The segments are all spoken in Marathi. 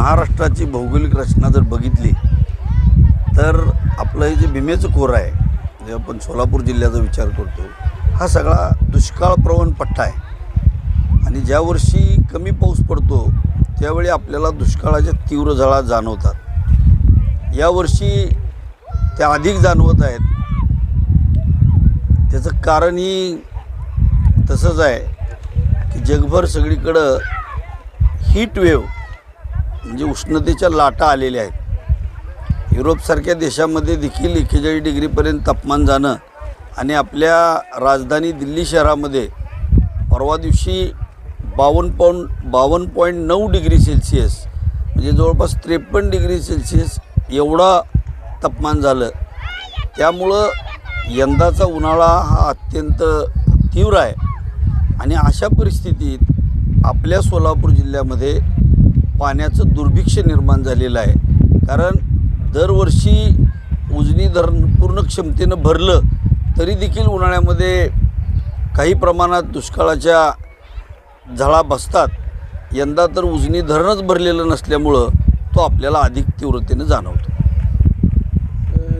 महाराष्ट्राची भौगोलिक रचना जर बघितली तर आपलं हे जे भीमेचं खोरं आहे जे आपण सोलापूर जिल्ह्याचा विचार करतो हा सगळा दुष्काळ प्रवण पट्टा आहे. आणि ज्या वर्षी कमी पाऊस पडतो त्यावेळी आपल्याला दुष्काळाच्या तीव्र झळा जाणवतात. यावर्षी त्या अधिक जाणवत आहेत. त्याचं कारणही तसंच आहे की जगभर सगळीकडं हीट वेव्ह म्हणजे उष्णतेच्या लाटा आलेल्या आहेत. युरोपसारख्या देशामध्ये देखील एक्केचाळीस डिग्रीपर्यंत तापमान जाणं आणि आपल्या राजधानी दिल्ली शहरामध्ये परवा दिवशी बावन्न पॉईंट बावन्न पॉईंट नऊ डिग्री सेल्सिअस म्हणजे जवळपास त्रेपन्न डिग्री सेल्सिअस एवढा तापमान झालं. त्यामुळं यंदाचा उन्हाळा हा अत्यंत तीव्र आहे. आणि अशा परिस्थितीत आपल्या सोलापूर जिल्ह्यामध्ये पाण्याचं दुर्भिक्ष निर्माण झालेलं आहे. कारण दरवर्षी उजनी धरण पूर्ण क्षमतेनं भरलं तरी देखील उन्हाळ्यामध्ये काही प्रमाणात दुष्काळाच्या झळा बसतात. यंदा तर उजनी धरणच भरलेलं नसल्यामुळं तो आपल्याला अधिक तीव्रतेनं जाणवतो.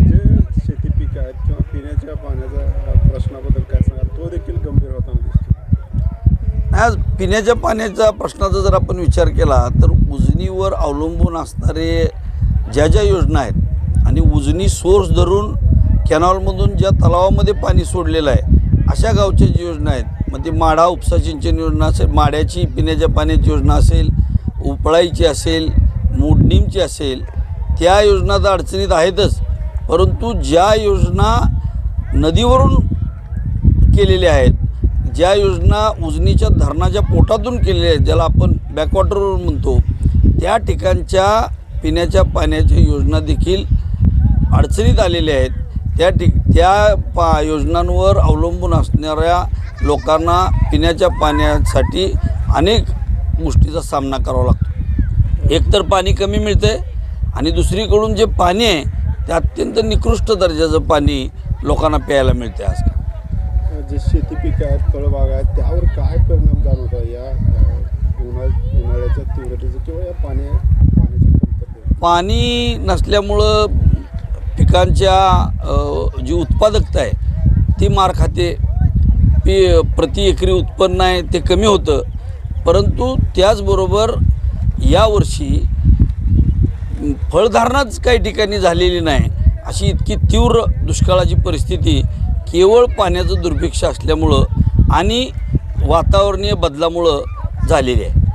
जे शेती पीक आहेत किंवा पिण्याच्या पाण्याच्या प्रश्नाबद्दल काय सांगाल तो देखील गंभीर होताना दिसतो आज पिण्याच्या पाण्याच्या प्रश्नाचा जर आपण विचार केला तर उजनीवर अवलंबून असणारे ज्या ज्या योजना आहेत आणि उजनी सोर्स धरून कॅनॉलमधून ज्या तलावामध्ये पाणी सोडलेलं आहे अशा गावच्या ज्या योजना आहेत मग ती माढा उपसा सिंचन योजना असेल माड्याची पिण्याच्या पाण्याची योजना असेल उपळाईची असेल मोडणीमची असेल त्या योजना तर अडचणीत आहेतच. परंतु ज्या योजना नदीवरून केलेल्या आहेत ज्या योजना उजनीच्या धरणाच्या पोटातून केलेल्या आहेत ज्याला आपण बॅकवॉटर म्हणतो त्या ठिकाणच्या पिण्याच्या पाण्याच्या योजना देखील अडचणीत आलेल्या आहेत. त्या ठिक त्या पा योजनांवर अवलंबून असणाऱ्या लोकांना पिण्याच्या पाण्यासाठी अनेक गोष्टीचा सामना करावा लागतो. एकतर पाणी कमी मिळते आणि दुसरीकडून जे पाणी आहे ते अत्यंत निकृष्ट दर्जाचं पाणी लोकांना प्यायला मिळते आजकाल. जे शेती पीक आहेत फळबाग आहेत त्यावर काय परिणाम जाणवत आहे? या अ, उन्हाळ उन्हाळ्याच्या तीव्रतेचं किंवा या पाण्या पाण्याच्या पाणी नसल्यामुळं पिकांच्या जी उत्पादकता आहे ती मार खाते. पी प्रति एकरी उत्पन्न आहे ते कमी होतं. परंतु त्याचबरोबर यावर्षी फळधारणाच काही ठिकाणी झालेली नाही. अशी इतकी तीव्र दुष्काळाची परिस्थिती केवळ पाण्याचं दुर्भिक्ष असल्यामुळं आणि वातावरणीय बदलामुळं झालेली आहे.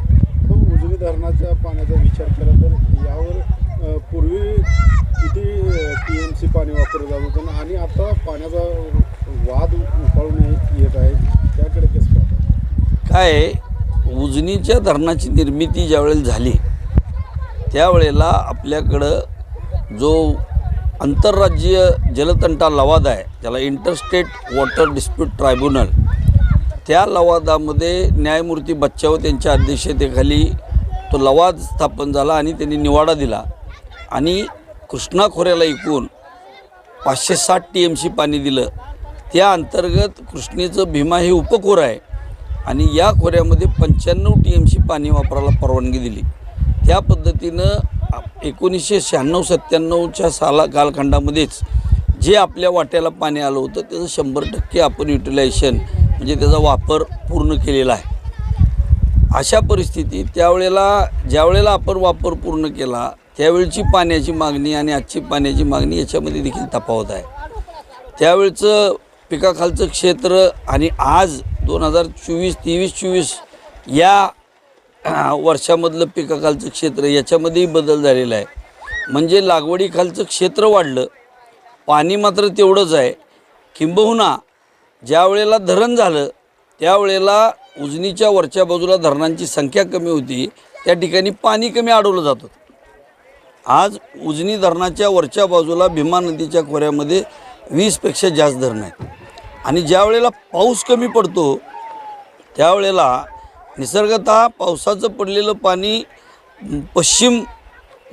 उजनी धरणाच्या पाण्याचा विचार केला तर यावर पूर्वी किती टी एम सी पाणी वापरलं जात होतं आणि आता पाण्याचा वाद उफाळून येत आहे. त्याकडे कसं काय आहे, उजनीच्या धरणाची निर्मिती ज्यावेळेला झाली त्यावेळेला आपल्याकडं जो आंतरराज्यीय जलतंटा लवाद आहे ज्याला इंटरस्टेट वॉटर डिस्प्यूट ट्रायब्युनल. त्या लवादामध्ये न्यायमूर्ती बच्चाव त्यांच्या अध्यक्षतेखाली तो लवाद स्थापन झाला आणि त्यांनी निवाडा दिला. आणि कृष्णा खोऱ्याला एकूण पाचशे साठ टी एम सी पाणी दिलं. त्या अंतर्गत कृष्णेचं भीमा हे उपखोर आहे आणि या खोऱ्यामध्ये पंच्याण्णव टी एम सी पाणी वापरायला परवानगी दिली. त्या पद्धतीनं एकोणीसशे शहाण्णव सत्त्याण्णवच्या साला कालखंडामध्येच जे आपल्या वाट्याला पाणी आलं होतं त्याचं शंभर टक्के आपण युटिलायझेशन म्हणजे त्याचा वापर पूर्ण केलेला आहे. अशा परिस्थितीत त्यावेळेला ज्यावेळेला आपण वापर पूर्ण केला त्यावेळची पाण्याची मागणी आणि आजची पाण्याची मागणी याच्यामध्ये देखील तफावत आहे. त्यावेळचं पिकाखालचं क्षेत्र आणि आज दोन हजार चोवीस तेवीस चोवीस या वर्षामधलं पिकाखालचं क्षेत्र याच्यामध्येही बदल झालेला आहे. म्हणजे लागवडीखालचं क्षेत्र वाढलं. पाणी मात्र तेवढंच आहे. किंबहुना ज्या वेळेला धरण झालं त्यावेळेला उजनीच्या वरच्या बाजूला धरणांची संख्या कमी होती. त्या ठिकाणी पाणी कमी अडवलं जातं. आज उजनी धरणाच्या वरच्या बाजूला भीमा नदीच्या खोऱ्यामध्ये वीसपेक्षा जास्त धरणं आहेत. आणि ज्या वेळेला पाऊस कमी पडतो त्यावेळेला निसर्गत पावसाचं पडलेलं पाणी पश्चिम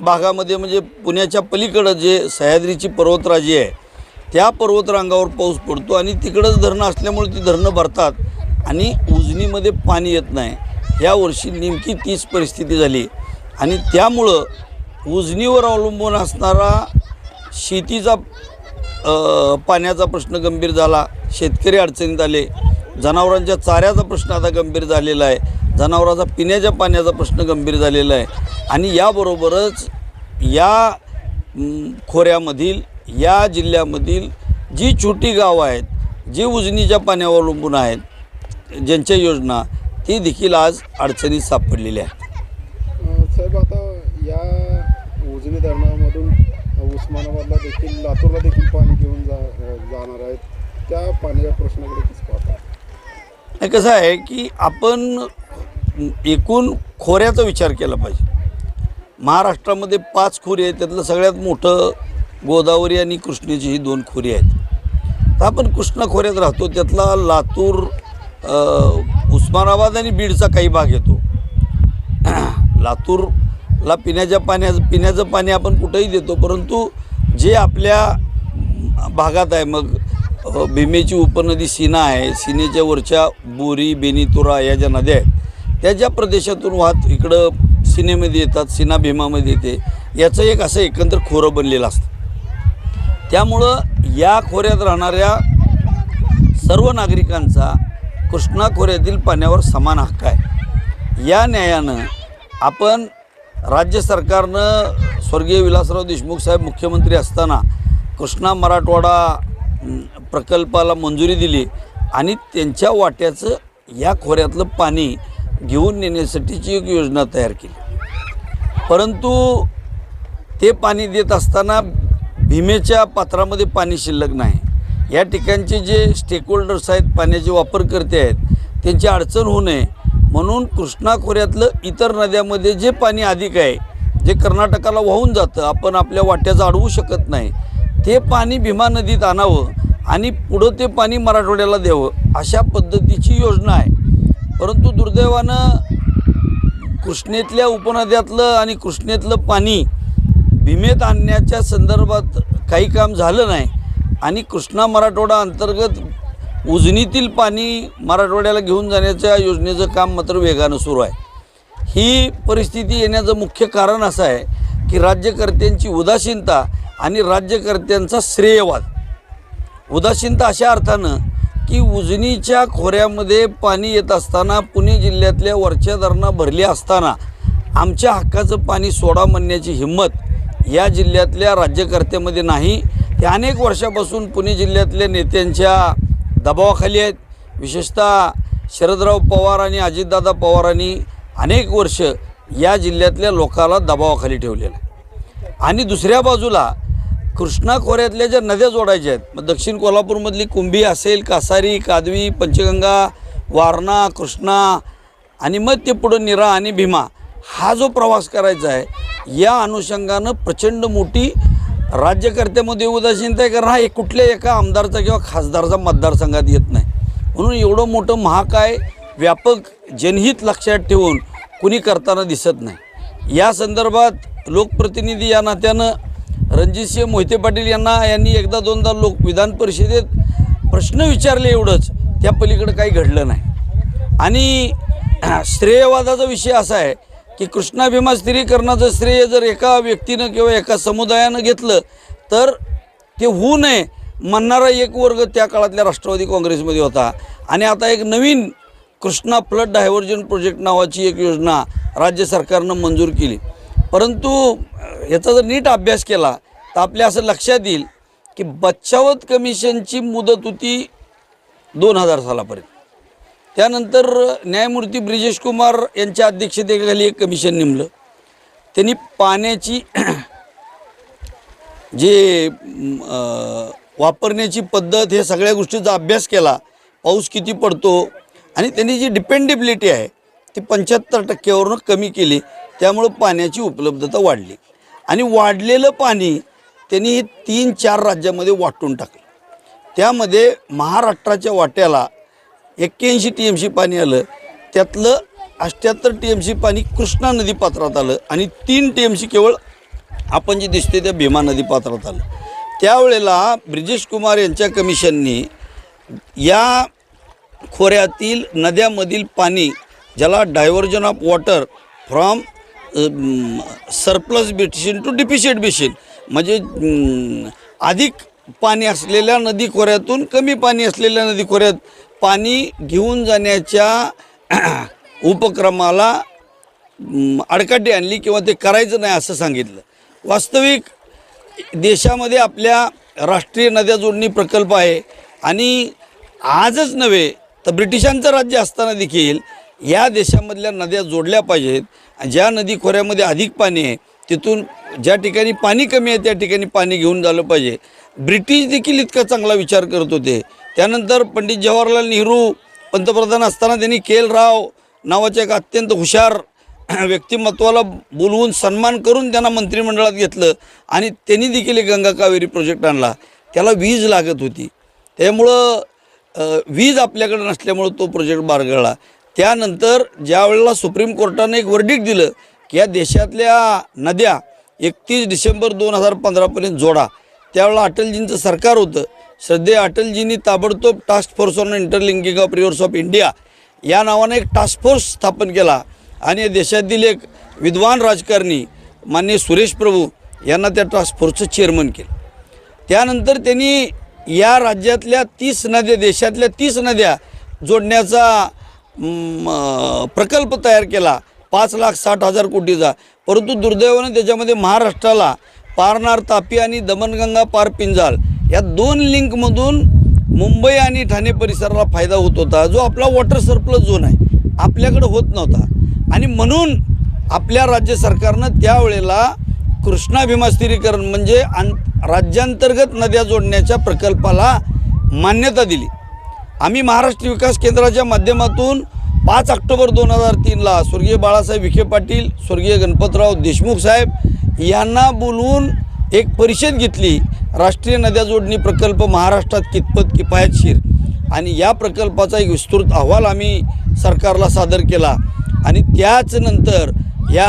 भागामध्ये म्हणजे पुण्याच्या पलीकडं जे सह्याद्रीची पर्वतराजी आहे त्या पर्वतरांगावर पाऊस पडतो आणि तिकडंच धरणं असल्यामुळे ती धरणं भरतात आणि उजनीमध्ये पाणी येत नाही. या वर्षी नेमकी तीच परिस्थिती झाली. आणि त्यामुळं उजनीवर अवलंबून असणारा शेतीचा पाण्याचा प्रश्न गंभीर झाला. शेतकरी अडचणीत आले. जनावरांच्या चाऱ्याचा प्रश्न आता गंभीर झालेला आहे. जनावरांचा पिण्याच्या पाण्याचा प्रश्न गंभीर झालेला आहे. आणि याबरोबरच या खोऱ्यामधील या जिल्ह्यामधील जी छोटी गावं आहेत जी उजनीच्या पाण्यावर अवलंबून आहेत ज्यांच्या योजना ती देखील आज अडचणीत सापडलेल्या आहे साहेब आता या उजनी धरणामधून उस्मानाबादला देखील लातूरला देखील पाणी घेऊन जा जाणार आहेत. त्या पाण्याच्या प्रश्नाकडे नाही कसं आहे की आपण एकूण खोऱ्याचा विचार केला पाहिजे. महाराष्ट्रामध्ये पाच खोरी आहेत त्यातलं सगळ्यात मोठं गोदावरी आणि कृष्णेची ही दोन खोरी आहेत. तर आपण कृष्णा खोऱ्यात राहतो त्यातला लातूर उस्मानाबाद आणि बीडचा काही भाग येतो. लातूरला पिण्याच्या पाण्याचं पिण्याचं पाणी आपण कुठंही देतो परंतु जे आपल्या भागात आहे मग भीमेची उपनदी सीना आहे. सीनेच्या वरच्या बोरी बेनीतुरा या ज्या नद्या आहेत त्या ज्या प्रदेशातून वाहत इकडं सीनेमध्ये येतात सीना भीमामध्ये येते याचं एक असं एकंदर खोरं बनलेलं असतं. त्यामुळं या खोऱ्यात राहणाऱ्या सर्व नागरिकांचा कृष्णा खोऱ्यातील पाण्यावर समान हक्क आहे. या न्यायानं आपण राज्य सरकारनं स्वर्गीय विलासराव देशमुख साहेब मुख्यमंत्री असताना कृष्णा मराठवाडा प्रकल्पाला मंजुरी दिली आणि त्यांच्या वाट्याचं या खोऱ्यातलं पाणी घेऊन नेण्यासाठीची एक योजना तयार केली. परंतु ते पाणी देत असताना भीमेच्या पात्रामध्ये पाणी शिल्लक नाही. या ठिकाणचे जे स्टेकहोल्डर्स आहेत पाण्याचे वापरकर्ते आहेत त्यांची अडचण होऊ नये. म्हणून कृष्णा खोऱ्यातलं इतर नद्यामध्ये जे पाणी अधिक आहे जे कर्नाटकाला वाहून जातं आपण आपल्या वाट्याचं अडवू शकत नाही ते पाणी भीमा नदीत आणावं. आणि पुढं ते पाणी मराठवाड्याला द्यावं अशा पद्धतीची योजना आहे. परंतु दुर्दैवानं कृष्णेतल्या उपनद्यातलं आणि कृष्णेतलं पाणी भीमेत आणण्याच्या संदर्भात काही काम झालं नाही आणि कृष्णा मराठवाडा अंतर्गत उजनीतील पाणी मराठवाड्याला घेऊन जाण्याच्या योजनेचं काम मात्र वेगानं सुरू आहे. ही परिस्थिती येण्याचं मुख्य कारण असं आहे की राज्यकर्त्यांची उदासीनता आणि राज्यकर्त्यांचा श्रेयवाद उदासीनता अशा अर्थानं की उजनीच्या खोऱ्यामध्ये पाणी येत असताना पुणे जिल्ह्यातल्या वरच्या धरणं भरली असताना आमच्या हक्काचं पाणी सोडा म्हणण्याची हिंमत या जिल्ह्यातल्या राज्यकर्त्यामध्ये नाही. ते अनेक वर्षापासून पुणे जिल्ह्यातल्या नेत्यांच्या दबावाखाली आहेत. विशेषतः शरदराव पवार आणि अजितदादा पवारांनी अनेक वर्ष या जिल्ह्यातल्या लोकाला दबावाखाली ठेवलेलं आहे. आणि दुसऱ्या बाजूला कृष्णा खोऱ्यातल्या ज्या नद्या जोडायच्या आहेत मग दक्षिण कोल्हापूरमधली कुंभी असेल कासारी कादवी पंचगंगा वारणा कृष्णा आणि मग ते पुढं निरा आणि भीमा हा जो प्रवास करायचा आहे या अनुषंगानं प्रचंड मोठी राज्यकर्त्यामध्ये उदासीनता आहे कारण हा एक कुठल्या एका आमदारचा किंवा खासदारचा मतदारसंघात येत नाही. म्हणून एवढं मोठं महाकाय व्यापक जनहित लक्षात ठेवून कुणी करताना दिसत नाही. या संदर्भात लोकप्रतिनिधी या नात्यानं रणजितसिंह मोहिते पाटील यांना यांनी एकदा दोनदा लोक विधान परिषदेत प्रश्न विचारले एवढंच त्या पलीकडं काही घडलं नाही. आणि श्रेयवादाचा विषय असा आहे की कृष्णाभिमा स्थिरीकरणाचं श्रेय जर एका व्यक्तीनं किंवा एका समुदायानं घेतलं तर ते होऊ नये म्हणणारा एक वर्ग त्या काळातल्या राष्ट्रवादी काँग्रेसमध्ये होता. आणि आता एक नवीन कृष्णा फ्लड डायव्हर्जन प्रोजेक्ट नावाची एक योजना राज्य सरकारनं मंजूर केली. परंतु याचा जर नीट अभ्यास केला तर आपल्या असं लक्षात येईल की बच्चावत कमिशनची मुदत होती दोन हजार सालापर्यंत. त्यानंतर न्यायमूर्ती ब्रिजेश कुमार यांच्या अध्यक्षतेखाली एक कमिशन नेमलं. त्यांनी पाण्याची जे वापरण्याची पद्धत हे सगळ्या गोष्टीचा अभ्यास केला पाऊस किती पडतो आणि त्यांनी जी डिपेंडेबिलिटी आहे ती पंच्याहत्तर टक्क्यावरून कमी केली. त्यामुळं पाण्याची उपलब्धता वाढली. आणि वाढलेलं पाणी त्यांनी हे तीन चार राज्यामध्ये वाटून टाकलं. त्यामध्ये महाराष्ट्राच्या वाट्याला एक्क्याऐंशी टी एम सी पाणी आलं. त्यातलं अष्ट्याहत्तर टी एम सी पाणी कृष्णा नदी पात्रात आलं आणि तीन टी एम सी केवळ आपण जे दिसते त्या भीमा नदी पात्रात आलं. त्यावेळेला ब्रिजेश कुमार यांच्या कमिशननी या खोऱ्यातील नद्यामधील पाणी ज्याला divergence of water from surplus भेटशील to deficit भेटशील. म्हणजे अधिक पाणी असलेल्या नदी खोऱ्यातून कमी पाणी असलेल्या नदी खोऱ्यात पाणी घेऊन जाण्याच्या उपक्रमाला अडकाटी आणली किंवा ते करायचं नाही असं सांगितलं. वास्तविक देशामध्ये आपल्या राष्ट्रीय नद्या जोडणी प्रकल्प आहे आणि आजच नव्हे तर ब्रिटिशांचं राज्य असताना देखील या देशामधल्या नद्या जोडल्या पाहिजेत. ज्या नदी खोऱ्यामध्ये अधिक पाणी आहे तिथून ज्या ठिकाणी पाणी कमी आहे त्या ठिकाणी पाणी घेऊन झालं पाहिजे. ब्रिटिश देखील इतका चांगला विचार करत होते. त्यानंतर पंडित जवाहरलाल नेहरू पंतप्रधान असताना त्यांनी के राव नावाच्या एक अत्यंत हुशार व्यक्तिमत्वाला बोलवून सन्मान करून त्यांना मंत्रिमंडळात घेतलं आणि त्यांनी देखील एक गंगा कावेरी प्रोजेक्ट आणला. त्याला वीज लागत होती. त्यामुळं वीज आपल्याकडे नसल्यामुळं तो प्रोजेक्ट बारगळला. त्यानंतर ज्या वेळेला सुप्रीम कोर्टानं एक वर्डिक दिलं की या देशातल्या नद्या एकतीस डिसेंबर दोन हजार पंधरापर्यंत जोडा. त्यावेळेला अटलजींचं सरकार होतं. श्रद्धे अटलजींनी ताबडतोब task force on interlinking of rivers of India या नावानं एक टास्क फोर्स स्थापन केला. आणि या देशातील एक विद्वान राजकारणी माननीय सुरेश प्रभू यांना त्या टास्क फोर्सचं चेअरमन केलं. त्यानंतर त्यांनी या राज्यातल्या तीस नद्या देशातल्या तीस नद्या जोडण्याचा प्रकल्प तयार केला. पाच लाख साठ हजार कोटीचा. परंतु दुर्दैवाने त्याच्यामध्ये महाराष्ट्राला पारनार तापी आणि दमणगंगा पार पिंजाल या दोन लिंकमधून मुंबई आणि ठाणे परिसराला फायदा होत होता. जो आपला वॉटर सरप्लस झोन आहे. आपल्याकडं होत नव्हता. आणि म्हणून आपल्या राज्य सरकारनं त्यावेळेला कृष्णा भीमास्थिरीकरण म्हणजे आं राज्यांतर्गत नद्या जोडण्याच्या प्रकल्पाला मान्यता दिली. आम्ही महाराष्ट्र विकास केंद्राच्या माध्यमातून पाच ऑक्टोबर दोन हजार तीनला स्वर्गीय बाळासाहेब विखे पाटील स्वर्गीय गणपतराव देशमुख साहेब यांना बोलवून एक परिषद घेतली. राष्ट्रीय नद्या जोडणी प्रकल्प महाराष्ट्रात कितपत किफायतशीर आणि या प्रकल्पाचा एक विस्तृत अहवाल आम्ही सरकारला सादर केला. आणि त्याच नंतर या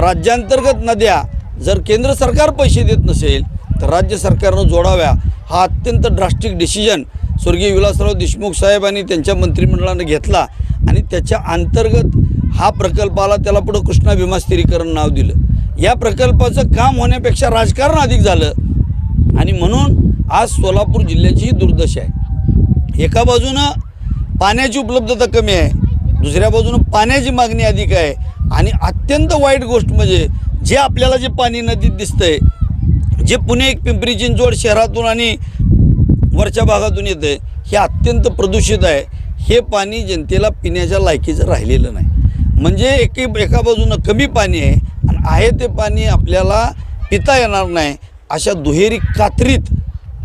राज्यांतर्गत नद्या जर केंद्र सरकार पैसे देत नसेल तर राज्य सरकारनं जोडाव्या. हा अत्यंत ड्रास्टिक डिसिजन स्वर्गीय विलासराव देशमुख साहेब आणि त्यांच्या मंत्रिमंडळानं घेतला आणि त्याच्या अंतर्गत हा प्रकल्पाला त्याला पुढं कृष्णा भीमा स्थिरीकरण नाव दिलं. या प्रकल्पाचं काम होण्यापेक्षा राजकारण अधिक झालं. आणि म्हणून आज सोलापूर जिल्ह्याची ही दुर्दशा आहे. एका बाजूनं पाण्याची उपलब्धता कमी आहे दुसऱ्या बाजूनं पाण्याची मागणी अधिक आहे आणि अत्यंत वाईट गोष्ट म्हणजे जे आपल्याला जे पाणी नदीत दिसतंय जे पुणे एक पिंपरी चिंचवड शहरातून आणि वरच्या भागातून येतं आहे हे अत्यंत प्रदूषित आहे. हे पाणी जनतेला पिण्याच्या लायकीचं राहिलेलं नाही. म्हणजे एके एका बाजूनं कमी पाणी आहे आणि आहे ते पाणी आपल्याला पिता येणार नाही अशा दुहेरी कात्रीत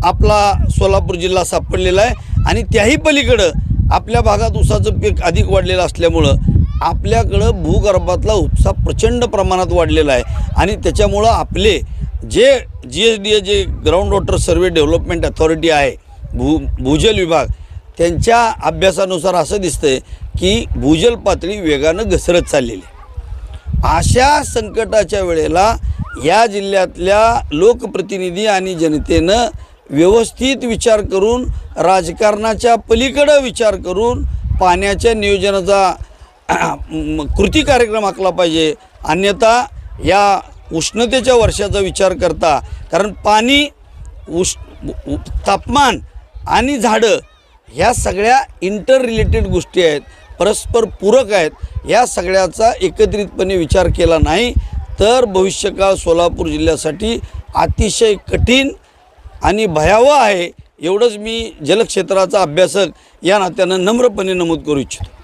आपला सोलापूर जिल्हा सापडलेला आहे. आणि त्याही पलीकडं आपल्या भागात ऊसाचं पीक अधिक वाढलेलं असल्यामुळं आपल्याकडं भूगर्भातला उपसा प्रचंड प्रमाणात वाढलेला आहे. आणि त्याच्यामुळं आपले जे जी S D A J ground water survey development authority आहे भू भूजल विभाग त्यांच्या अभ्यासानुसार असं दिसतंय की भूजल पातळी वेगानं घसरत चाललेली आहे. अशा संकटाच्या वेळेला या जिल्ह्यातल्या लोकप्रतिनिधी आणि जनतेनं व्यवस्थित विचार करून राजकारणाच्या पलीकडं विचार करून पाण्याच्या नियोजनाचा कृती कार्यक्रम आखला पाहिजे अन्यथा या उष्णतेच्या वर्षाचा विचार करता कारण पाणी उष् तापमान आणि झाडं ह्या सगळ्या इंटर रिलेटेड गोष्टी आहेत परस्पर पूरक आहेत या सगळ्याचा एकत्रितपणे विचार केला नाही तर भविष्यकाळ सोलापूर जिल्ह्यासाठी अतिशय कठीण आणि भयावह आहे एवढंच मी जलक्षेत्राचा अभ्यासक या नात्यानं नम्रपणे नमूद करू इच्छितो.